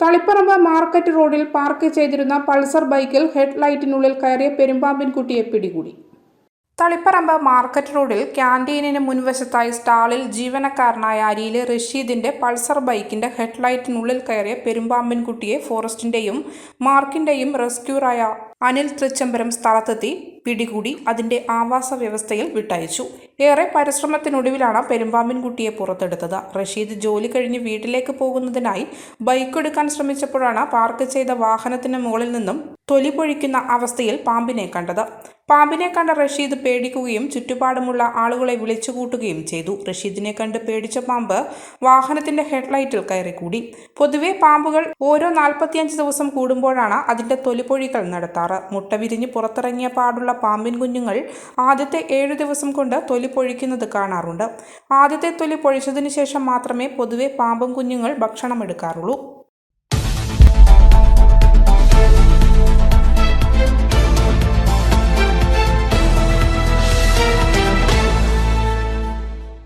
Taliparamba market റോഡിൽ park ചെയ്തിരുന്ന Pulsar ബൈക്കിൽ ഹെഡ് ലൈറ്റിനുള്ളിൽ കയറിയ പെരുമ്പാമ്പിൻ കുട്ടിയെ പിടികൂടി. തളിപ്പറമ്പ് മാർക്കറ്റ് റോഡിൽ ക്യാന്റീനിന് മുൻവശത്തായി സ്റ്റാളിൽ ജീവനക്കാരനായ അരിയിലെ റഷീദിന്റെ പൾസർ ബൈക്കിന്റെ ഹെഡ്ലൈറ്റിനുള്ളിൽ കയറിയ പെരുമ്പാമ്പിൻ കുട്ടിയെ ഫോറസ്റ്റിന്റെയും മാർക്കിന്റെയും റെസ്ക്യൂറായ അനിൽ തൃച്ചംബരം സ്ഥലത്തെത്തി. പിടികൂടി അതിന്റെ ആവാസ വ്യവസ്ഥയിൽ വിട്ടയച്ചു. ഏറെ പരിശ്രമത്തിനൊടുവിലാണ് പെരുമ്പാമ്പിൻകുട്ടിയെ പുറത്തെടുത്തത്. റഷീദ് ജോലി കഴിഞ്ഞ് വീട്ടിലേക്ക് പോകുന്നതിനായി ബൈക്ക് എടുക്കാൻ ശ്രമിച്ചപ്പോഴാണ് പാർക്ക് ചെയ്ത വാഹനത്തിന് മുകളിൽ നിന്നും തൊലി പൊഴിക്കുന്ന അവസ്ഥയിൽ പാമ്പിനെ കണ്ടത്. പാമ്പിനെ കണ്ട റഷീദ് പേടിക്കുകയും ചുറ്റുപാടുമുള്ള ആളുകളെ വിളിച്ചുകൂട്ടുകയും ചെയ്തു. റഷീദിനെ കണ്ട് പേടിച്ച പാമ്പ് വാഹനത്തിന്റെ ഹെഡ്ലൈറ്റിൽ കയറിക്കൂടി. പൊതുവെ പാമ്പുകൾ ഓരോ നാൽപ്പത്തിയഞ്ച് ദിവസം കൂടുമ്പോഴാണ് അതിന്റെ തൊലിപ്പൊഴികൾ നടത്താറ്. മുട്ട വിരിഞ്ഞ് പുറത്തിറങ്ങിയ പാടുള്ള പാമ്പിൻ കുഞ്ഞുങ്ങൾ ആദ്യത്തെ ഏഴു ദിവസം കൊണ്ട് തൊലി പൊഴിക്കുന്നത് കാണാറുണ്ട്. ആദ്യത്തെ തൊലി പൊഴിച്ചതിനു ശേഷം മാത്രമേ പൊതുവെ പാമ്പും കുഞ്ഞുങ്ങൾ ഭക്ഷണം എടുക്കാറുള്ളൂ.